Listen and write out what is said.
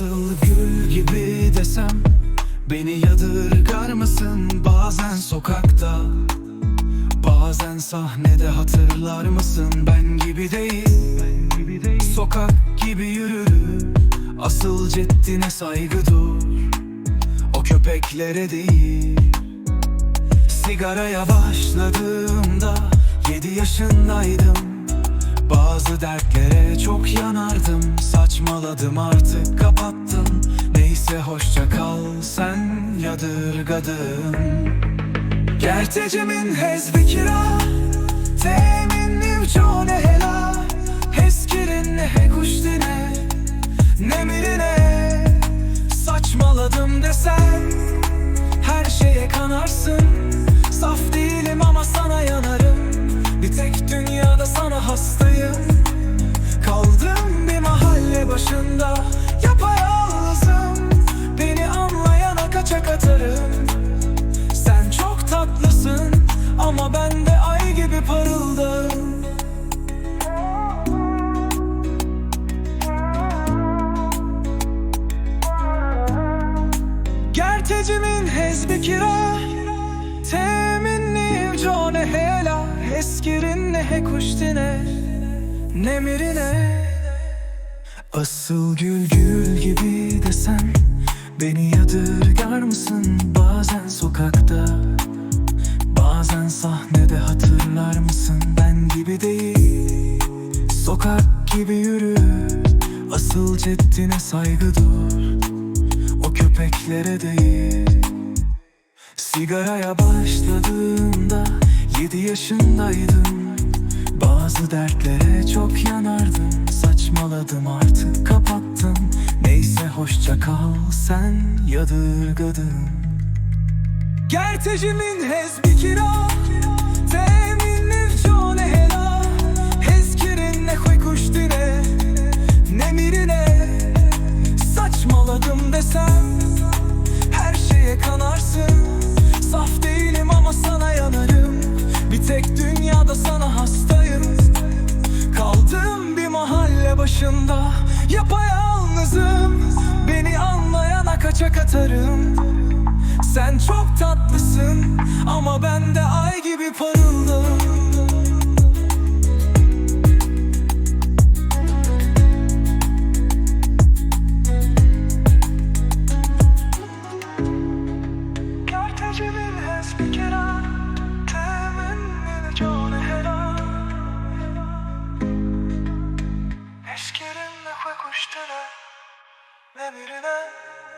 Asıl gül gibi desem Beni yadırgar mısın? Bazen sokakta Bazen sahnede hatırlar mısın? Ben gibi değil Sokak gibi yürü Asıl ceddine saygı dur O köpeklere değil. Sigaraya başladığımda Yedi yaşındaydım Bazı dertlere çok yanardım. Saçmaladım artık kapattım. Neyse hoşça kal sen yadırgadım Gertecimin hezbi kira Temin Gertecimin hezbi kira Temin nivcane hela Eskirin ne hekuştine Nemirine. Asıl gül gül gibi desem Beni yadırgar mısın bazen sokakta? Bazen sahnede hatırlar mısın ben gibi değil Sokak gibi yürü. Asıl ceddine saygı dur köpeklere değil. Sigaraya başladığımda Yedi yaşındaydım Bazı dertlere çok yanardım Saçmaladım artık kapattım. Neyse hoşça kal sen yadırgadın. Gertecimin hezbi kira Temin nivcane hela Hezkirin ne başında Yapayalnızım Beni anlayana kaçak atarım. Sen çok tatlısın Ama ben de ay gibi parıldım. Gertecimin hesbi kira Temenni cane hela